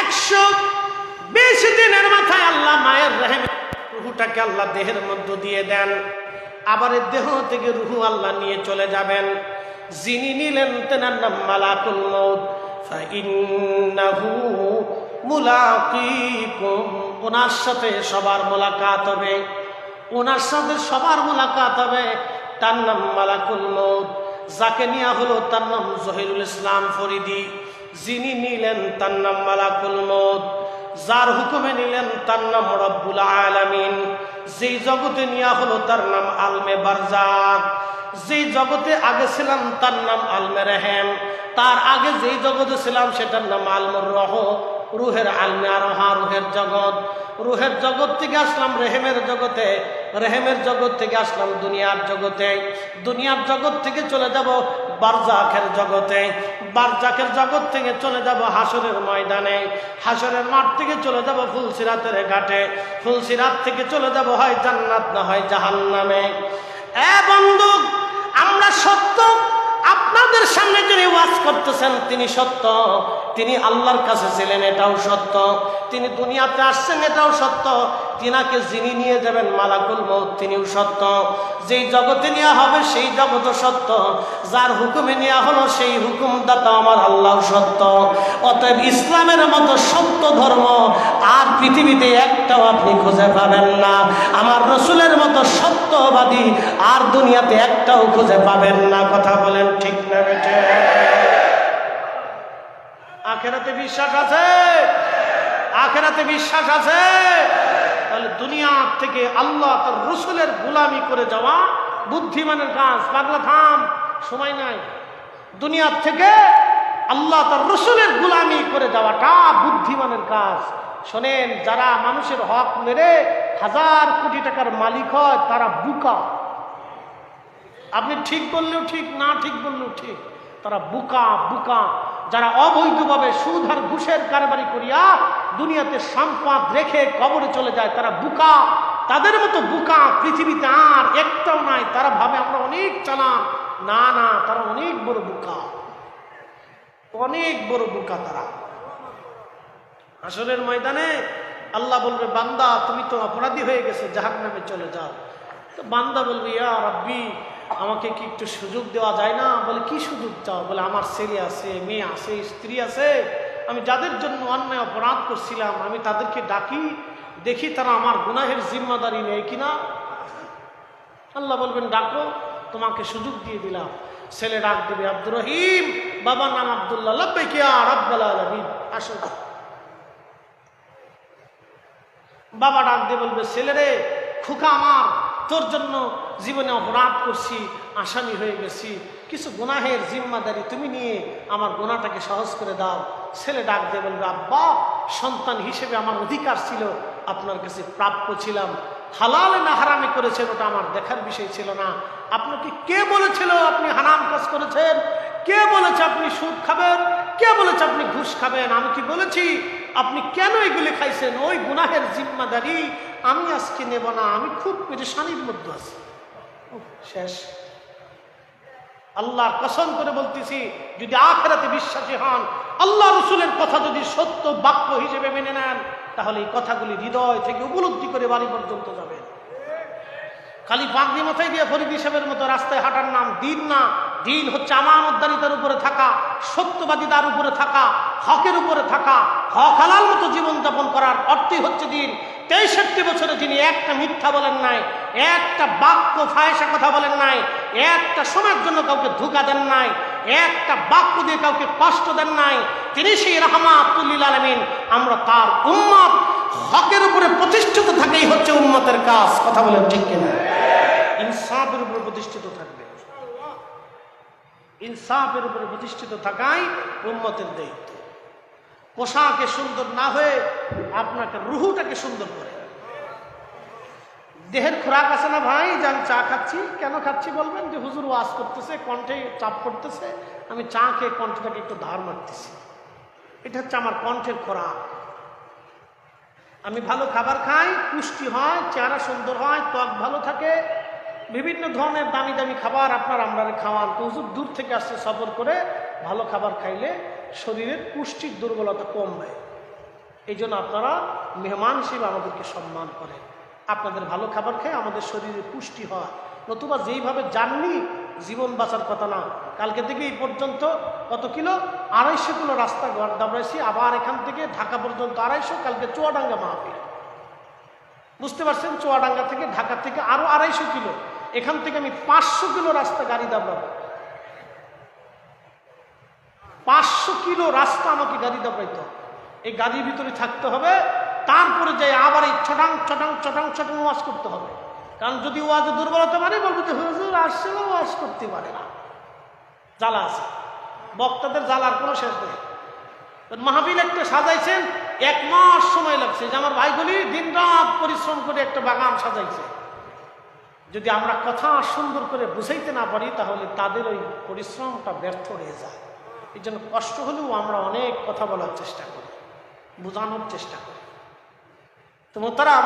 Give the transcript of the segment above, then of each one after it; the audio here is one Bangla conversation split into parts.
একশো বিশ দিনের মাথায় আল্লাহ মায়ের রেহেমে রুহুটাকে আল্লাহ দেহের মধ্যে দিয়ে দেন। আবার দেহ থেকে রুহু আল্লাহ নিয়ে চলে যাবেন। যিনি নিলেন তেনার নাম মালাকুল মৌত ওনার সাথে সবার মোলাকাত হবে। ওনার সাথে সবার মোলাকাত হবে তার নাম মালাকুল যাকে নেওয়া হলো তার নাম জহিরুল ইসলাম ফরিদি। যিনি নিলেন তার নাম মালাকুল মৌত যার হুকুমে নিলেন তার নাম রব্বুল আলামিন। যেই জগতে নেওয়া হলো তার নাম আলমে বারজাক যেই জগতে আগে ছিলাম তার নাম আলমে রেহেম, তার আগে যেই জগতে ছিলাম সেটার নাম আলমুর রহ, রুহের আলমে আরোহা, রুহের জগৎ। রুহের জগৎ থেকে আসলাম রেহেমের জগতে, রেহেমের জগৎ থেকে আসলাম দুনিয়ার জগতে। দুনিয়ার জগৎ থেকে চলে যাব বারজাখের জগতে, বারজাখের জগৎ থেকে চলে যাব হাসরের ময়দানে হাসরের মাঠ থেকে চলে যাব ফুলসিরাতের ঘাটে, ফুলসিরাত থেকে চলে যাব হয় জান্নাত না হয় জাহান্নামে। এ বন্ধু, আমরা সত্য, আপনাদের সামনে যিনি ওয়াজ করতেছেন তিনি সত্য, তিনি আল্লাহর কাছে ছিলেন এটাও সত্য, তিনি দুনিয়াতে আসছেন এটাও সত্য তিনাকে যিনি নিয়ে যাবেন মালাকুল মৌত তিনিও সত্য। যেই জগতে নেওয়া হবে সেই জগৎ সত্য। যার হুকুমে নেওয়া হলো সেই হুকুমদাতা আমার আল্লাহ সত্য। অতএব ইসলামের মতো সত্য ধর্ম আর পৃথিবীতে একটাও আপনি খুঁজে পাবেন না। আমার রসুলের মতো সত্যবাদী আর দুনিয়াতে একটাও খুঁজে পাবেন না। কথা বলেন ঠিক না বেটে আখেরাতে বিশ্বাস আছে? আখেরাতে বিশ্বাস আছে? তাহলে দুনিয়া থেকে আল্লাহ তার রসুলের গুলামি করে যাওয়া বুদ্ধিমানের কাজ, পাগলা থাম, সময় নাই। দুনিয়ার থেকে আল্লাহ তার রসুলের গুলামি করে যাওয়াটা বুদ্ধিমানের কাজ। শোনেন, যারা মানুষের হক মেরে হাজার কোটি টাকার মালিক হয়, তারা বুকা। আপনি ঠিক বললেও ঠিক, না ঠিক বললেও ঠিক, তারা বুকা বুকা। যারা অবৈধভাবে সুদ আর ঘুষের কারবারি করিয়া দুনিয়াতে সম্পদ রেখে কবরে চলে যায়, তারা বুকা। তাদের মতো বুকা পৃথিবীতে আর একটাও নাই। তারা ভাবে আমরা অনেক চালান না না, তারা অনেক বড় বুকা। অনেক বড় বুকা তারা। আসলের ময়দানে আল্লাহ বলবে, বান্দা, তুমি তো অপরাধী হয়ে গেছো জাহান নামে চলে যাও। তো বান্দা বলবে, ইয়া রাব্বি আমাকে কি একটু সুযোগ দেওয়া যায় না? বলে, কি সুযোগ চাও? বলে, আমার ছেলে আছে, মেয়ে আছে, স্ত্রী আছে। আমি যাদের জন্য অন্যায় অপরাধ করছিলাম, আমি তাদেরকে ডাকি, দেখি তারা আমার গুনাহের জিম্মাদারি নেই কিনা। আল্লাহ বলবেন, ডাকো, তোমাকে সুযোগ দিয়ে দিলাম। ছেলে ডাক দিবে, আব্দুর রহিম, বাবার নাম আবদুল্লাহ। লব্বে কি আর আব্বাল আলমিন, আসো। বাবা ডাক দিয়ে বলবে ছেলেরে খুকা আমার, তোর জন্য জীবনে অপরাধ করছি, আসামি হয়ে গেছি, কিছু গুনাহের জিম্মাদারি তুমি নিয়ে আমার গোনাটাকে সহজ করে দাও। ছেলে ডাক দিয়ে বলবে, আব্বা, সন্তান হিসেবে আমার অধিকার ছিল, আপনার কাছে প্রাপ্য ছিলাম। হালালে না হারামে করেছেন, ওটা আমার দেখার বিষয় ছিল না। আপনাকে কে বলেছিল আপনি হারাম কাজ করেছেন? কে বলেছে আপনি সুদ খাবেন? কে বলেছে আপনি ঘুষ খাবেন? আমি কি বলেছি? আপনি কেন এগুলি খাইছেন? ওই গুনাহের জিম্মাদারি আমি আজকে নেব না, আমি খুব পেরেশানির মধ্যে আছি। শেষ। আল্লাহ কসম করে বলতেছি, যদি আখেরাতে বিশ্বাসী হন, আল্লাহ রসুলের কথা যদি সত্য বাক্য হিসেবে মেনে নেন, তাহলে এই কথাগুলি হৃদয় থেকে উপলব্ধি করে বাড়ি পর্যন্ত যাবেন খালি পাগড়ি মাথায় দিয়ে ফরিদ হিসেবের মতো রাস্তায় হাঁটার নাম দিন না। দিন হচ্ছে আমানতদারিতার উপরে থাকা, সত্যবাদিতার উপরে থাকা, হকের উপরে থাকা, হক হালাল মতো জীবনযাপন করার অর্থই হচ্ছে দিন। তেষট্টি বছরে যিনি একটা মিথ্যা বলেন নাই, একটা বাক্য ফায়সা কথা বলেন নাই, একটা সময়ের জন্য কাউকে ধোকা দেন নাই, একটা বাক্য দিয়ে কাউকে কষ্ট দেন নাই। তিনি সেই রহমাতুল্লিল আলমিন। আমরা তার উম্মত, হকের উপরে প্রতিষ্ঠিত থাকেই হচ্ছে উম্মতের কাজ। কথা বলেন ঠিক কিনা? ইনসাফের উপরে প্রতিষ্ঠিত থাকবে। ইনসাফের উপরে প্রতিষ্ঠিত থাকাই উম্মতের দায়িত্ব। পোশাকে সুন্দর না হয়ে আপনাকে রুহুটাকে সুন্দর করে। দেহের খোরাক আছে না ভাই? যে আমি চা খাচ্ছি। কেন খাচ্ছি বলবেন? যে হুজুর ওয়াজ করতেছে, কণ্ঠে চাপ করতেছে আমি চা খেয়ে কণ্ঠটাকে একটু ধার মারতেছি। এটা হচ্ছে আমার কণ্ঠের খোরাক। আমি ভালো খাবার খাই, পুষ্টি হয়, চেহারা সুন্দর হয়, ত্বক ভালো থাকে। বিভিন্ন ধরনের দামি দামি খাবার আপনার আমরা খাওয়ান হুজুর দূর থেকে আসছে সফর করে ভালো খাবার খাইলে শরীরের পুষ্টির দুর্বলতা কমবে এই জন্য আপনারা মেহমান হিসেবে আমাদেরকে সম্মান করেন। আপনাদের ভালো খাবার খেয়ে আমাদের শরীরে পুষ্টি হয়। নতুবা যেইভাবে যাননি জীবন বাঁচার কথা না। কালকে থেকে এই পর্যন্ত কত কিলো? আড়াইশো কিলো রাস্তা ঘর দাবড়াইছি। আবার এখান থেকে ঢাকা পর্যন্ত আড়াইশো, কালকে চুয়াডাঙ্গা মাহফিল বুঝতে পারছেন? চুয়াডাঙ্গা থেকে ঢাকা থেকে আরও আড়াইশো কিলো। এখান থেকে আমি পাঁচশো কিলো রাস্তা গাড়ি দাবড়াবো। পাঁচশো কিলো রাস্তা আমাকে গাড়ি দাবড়াইতে হবে। এই গাড়ির ভিতরে থাকতে হবে, তারপরে যাই আবার এই ছটাং ছটাং ছটাং ছটাং ওয়াশ করতে হবে। কারণ যদি ওয়াজে দুর্বলতা মানে বলব যে হুজুর আসছিল ওয়াশ করতে পারে না। জ্বালা আছে। বক্তাদের জ্বালার কোনো শেষ নেই। মাহবিল একটা সাজাইছেন, এক মাস সময় লাগছে। যে আমার ভাইগুলি দিন রাত পরিশ্রম করে একটা বাগান সাজাইছে। যদি আমরা কথা সুন্দর করে বুঝাইতে না পারি, তাহলে তাদের ওই পরিশ্রমটা ব্যর্থ হয়ে যায়। এই জন্য কষ্ট হলেও আমরা অনেক কথা বলার চেষ্টা করি, বোঝানোর চেষ্টা করি। তো মোতারা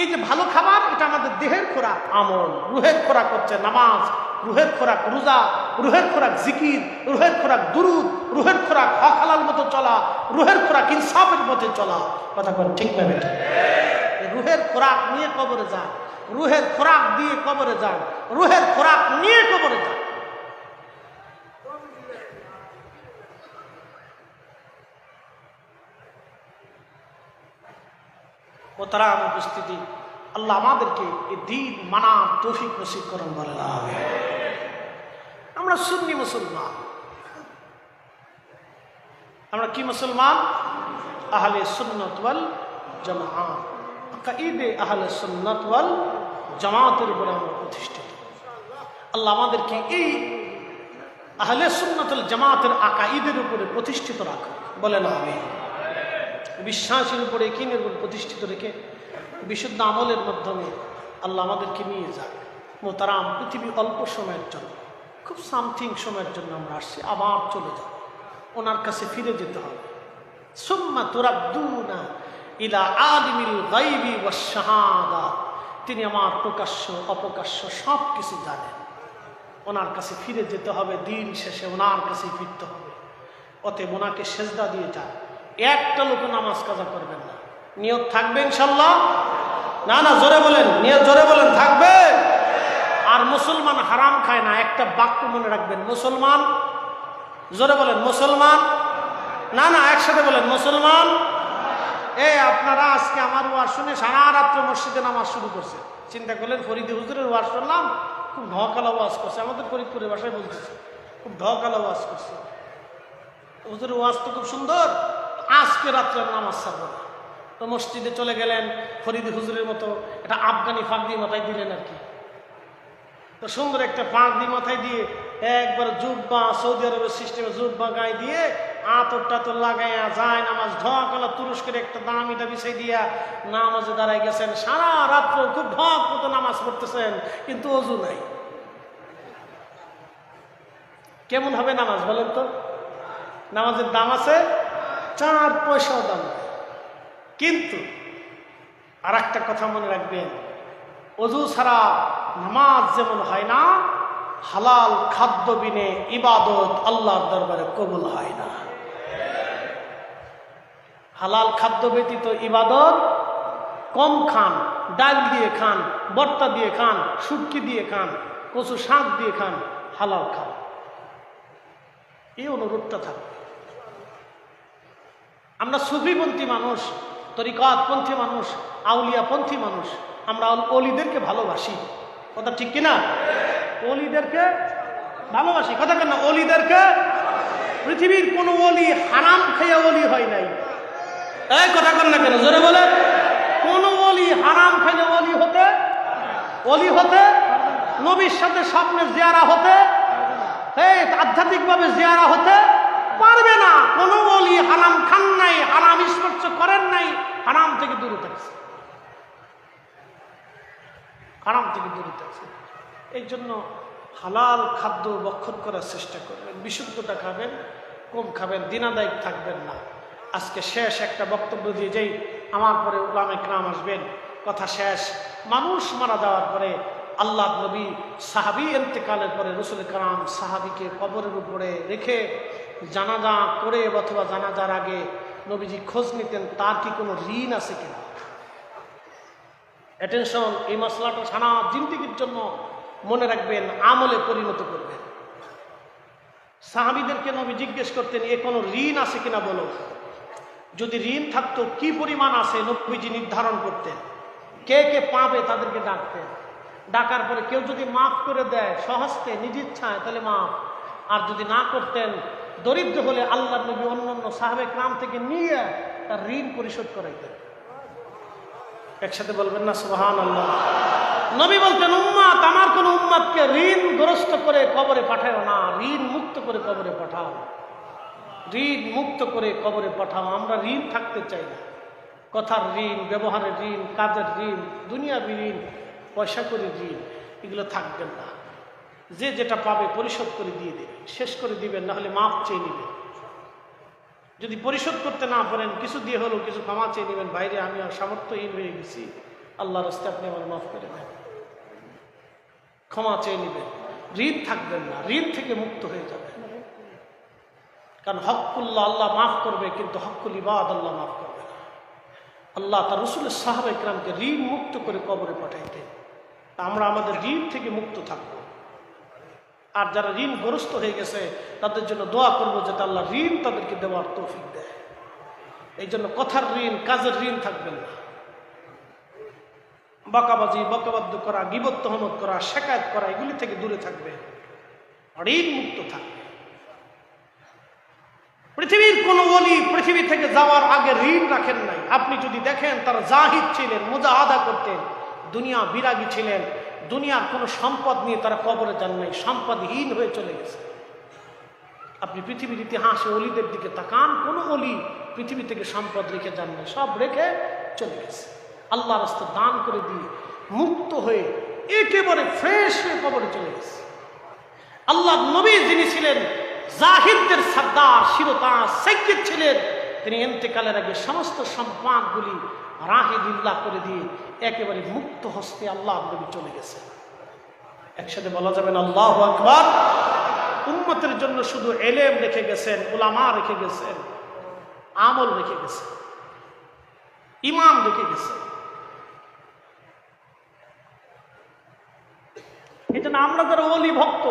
এই যে ভালো খাবার, এটা আমাদের দেহের খোরাক, আমল। রুহের খোরাক হচ্ছে নামাজ, রুহের খোরাক রোজা, রুহের খোরাক জিকির, রুহের খোরাক দুরুদ, রুহের খোরাক হক হালাল মতো চলা, রুহের খোরাক ইনসাফের পথে চলা। কথা বল ঠিক না রুহের খোরাক নিয়ে কবরে যান, রুহের খোরাক দিয়ে কবরে যান, রুহের খোরাক নিয়ে কবরে যান। তারা উপস্থিতি। আল্লাহ আমাদেরকে এই দিন মানার তৌফিক নসিব করুন বলে আমরা সুন্নি মুসলমান। আমরা কি মুসলমান? আহলে সুন্নত ওয়াল জামাআত ঈদে আহলে সুন্নত ওয়াল জামাতের উপরে আমরা প্রতিষ্ঠিত। আল্লাহ আমাদেরকে এই আহলে সুন্নতুল জামাতের আকাঈদের উপরে প্রতিষ্ঠিত রাখুন বলে না আমি বিশ্বাসের উপরে কিনের উপর প্রতিষ্ঠিত রেখে বিশুদ্ধ আমলের মাধ্যমে আল্লাহ আমাদেরকে নিয়ে যাক। মোতারাম পৃথিবী অল্প সময়ের জন্য, খুব সামথিং সময়ের জন্য আমরা আসছি, আবার চলে যাব। ওনার কাছে ফিরে যেতে হবে। সুম্মা তুরাদ্দুনা ইলা আলিমিল গাইবি ওয়াস শাহাদা। তিনি আমার প্রকাশ্য, অপ্রকাশ্য সব কিছু জানেন। ওনার কাছে ফিরে যেতে হবে, দিন শেষে ওনার কাছে ফিরতে হবে। অতএব ওনাকে সেজদা দিয়ে যান। একটা লোক নামাজ কাজা করবেন না। নিয়ত থাকবে ইনশাল্লাহ? না না, জোরে বলেন, নিয়ত জোরে বলেন, থাকবে? আর মুসলমান হারাম খায় না, একটা বাক্য মনে রাখবেন, মুসলমান, জোরে বলেন, মুসলমান, না না, একসাথে বলেন, মুসলমান, এ, আপনারা আজকে আমার ওয়াজ শুনে সারা রাত্র মসজিদে নামাজ শুরু করছে। চিন্তা করলেন, ফরিদি হুজুরের ওয়াজ শুনলাম খুব ঢকালা ওয়াজ করছে, আমাদের ফরিদপুরের ভাষায় বলতেছে, খুব ঢকালা ওয়াজ করছে। হুজুরের ওয়াজ তো খুব সুন্দর। আজকে রাত্রে নামাজ ছাড়বো না। তো মসজিদে চলে গেলেন, ফরিদি হুজুরের মতো একটা আফগানি ফাঁকদি মাথায় দিলেন আর কি। তো সুন্দর একটা ফাঁকদি মাথায় দিয়ে একবার জুব্বা সৌদি আরবের সিস্টেমে জুব্বা গায়ে দিয়ে আতর টাতর লাগাইয়া যায়, নামাজ ঢকালা তুরস্কের একটা দামিটা বিছাই দিয়া নামাজে দাঁড়াই গেছেন। সারা রাত্র খুব ঢক মতো নামাজ পড়তেছেন, কিন্তু অজু নাই। কেমন হবে নামাজ বলেন তো? নামাজের দাম আছে? চার পয়সাও দাম কিন্তু আর একটা কথা মনে রাখবেন, অজু ছাড়া নামাজ যেমন হয় না, হালাল খাদ্য বিনে ইবাদত আল্লাহর দরবারে কবুল হয় না। হালাল খাদ্য ব্যতীত ইবাদত কম খান, ডাল দিয়ে খান বর্তা দিয়ে খান, শুটকি দিয়ে খান, কচু শাক দিয়ে খান, হালাল খান। এই অনুরোধটা থাকবে আমরা সুফিপন্থী মানুষ, তরিকতপন্থী মানুষ, আউলিয়াপন্থী মানুষ, আমরা অলিদেরকে ভালোবাসি। কথা ঠিক কিনা? অলিদেরকে ভালোবাসি। কথা কেন? অলিদেরকে পৃথিবীর কোন অলি হারাম খেয়ে অলি হয় নাই। এই কথা কন না কেন? জোরে বলে কোন অলি হারাম খাইলে অলি হতে অলি হতে, নবীর সাথে স্বপ্নের জিয়ারা হতে আধ্যাত্মিকভাবে জিয়ারা হতে পারবে না। কোনো বলি হারাম খান নাই, হারাম স্পর্শ করেন নাই, হারাম থেকে দূরে থাকছে হারাম থেকে দূরে থাকছে এই জন্য হালাল খাদ্য বক্ষণ করার চেষ্টা করবেন। বিশুদ্ধটা খাবেন, কম খাবেন দিনাদায়ক থাকবেন না। আজকে শেষ একটা বক্তব্য দিয়ে যেই আমার পরে উলামে ক্রাম আসবেন। কথা শেষ। মানুষ মারা যাওয়ার পরে আল্লাহ নবী সাহাবি এতেকালের পরে রসুল কালাম সাহাবিকে কবরের উপরে রেখে জানাজা করে অথবা জানাজার আগে নবীজি খোঁজ নিতেন, তার কি কোনো ঋণ আছে কিনা? অ্যাটেনশন এই মশলাটা সারা জিন্দিগির জন্য মনে রাখবেন, আমলে পরিণত করবেন। সাহাবিদেরকে নবী জিজ্ঞেস করতেন, এ কোনো ঋণ আছে কিনা বলো? যদি ঋণ থাকতো, কি পরিমাণ আছে? নবীজি নির্ধারণ করতেন। কে কে পাবে তাদেরকে ডাকতেন। ডাকার পরে কেউ যদি মাফ করে দেয় সহজতে নিজ ইচ্ছায়, তাহলে মাফ। আর যদি না করতেন দরিদ্র হলে আল্লাহ নবী অন্য অন্য সাহাবে গ্রাম থেকে নিয়ে তার ঋণ পরিশোধ করাইতেন। একসাথে বলবেন না সুবাহান আল্লাহ নবী বলতেন, উম্মাত, আমার কোন উম্মাদকে ঋণ গ্রস্ত করে কবরে পাঠাও না, ঋণ মুক্ত করে কবরে পাঠাও। ঋণ মুক্ত করে কবরে পাঠাও, আমরা ঋণ থাকতে চাই না। কথার ঋণ, ব্যবহারের ঋণ, কাজের ঋণ, দুনিয়াবি ঋণ পয়সা করে ঋণ, এগুলো থাকবেন না। যে যেটা পাবে পরিশোধ করে দিয়ে দেবে। শেষ করে দিবেন না হলে মাপ চেয়ে নেবেন। যদি পরিশোধ করতে না পারেন, কিছু দিয়ে হলেও কিছু ক্ষমা চেয়ে নেবেন, বাইরে আমি আর সামর্থ্যহীন হয়ে গেছি। আল্লাহ রাস্তে আপনি আমার মাফ করে দেন। ক্ষমা চেয়ে নেবেন। ঋণ থাকবেন না ঋণ থেকে মুক্ত হয়ে যাবেন। কারণ হকুল্লাহ আল্লাহ মাফ করবে, কিন্তু হকুল ইবাদ আল্লাহ মাফ করবে না। আল্লাহ তার রসুলের সাহাবা ইকরামকে ঋণ মুক্ত করে কবরে পাঠাইতেন। আমরা আমাদের ঋণ থেকে মুক্ত থাকব। আর যারা ঋণগ্রস্ত হয়ে গেছে, তাদের জন্য দোয়া করব যাতে আল্লাহ ঋণ তাদেরকে দেওয়ার তৌফিক দেয়। এই জন্য কথার ঋণ, কাজের ঋণ থাকবে না। বকাবাজি, বকাবাদ্য করা, গিবত তহমত করা, শেকায়ত করা, এগুলি থেকে দূরে থাকবে। ঋণ মুক্ত থাকবে। পৃথিবীর কোন অলি পৃথিবী থেকে যাওয়ার আগে ঋণ রাখেন নাই। আপনি যদি দেখেন, তারা জাহিদ ছিলেন মোজা আদা করতেন, দুনিয়া বিরাগী ছিলেন দুনিয়ার কোনো সম্পদ নিয়ে তারা কবরে যান নাই, সম্পদহীন হয়ে চলে গেছে। আপনি পৃথিবীর ইতিহাসে অলিদের দিকে তাকান, কোনো অলি পৃথিবী থেকে সম্পদ রেখে যান নাই, সব রেখে চলে গেছে। আল্লাহ রাস্তা দান করে দিয়ে মুক্ত হয়ে একেবারে ফ্রেশ হয়ে কবরে চলে গেছে। আল্লাহ নবী যিনি ছিলেন, জাহিদদের সর্দার শিরতাজ সৈকিদ ছিলেন তিনি এন্তেকালের আগে সমস্ত সম্পাদগুলি রাহিদুল্লাহ করে দিয়ে একেবারে মুক্ত হস্তে আল্লাহ নবী চলে গেছে একসাথে বলা যাবেন আল্লাহ আকবার। উম্মতের জন্য শুধু এলেম রেখে গেছেন ওলামা রেখে গেছেন, আমল রেখে গেছেন, ইমাম রেখে গেছেন। এই জন্য আমরা যারা অলি ভক্ত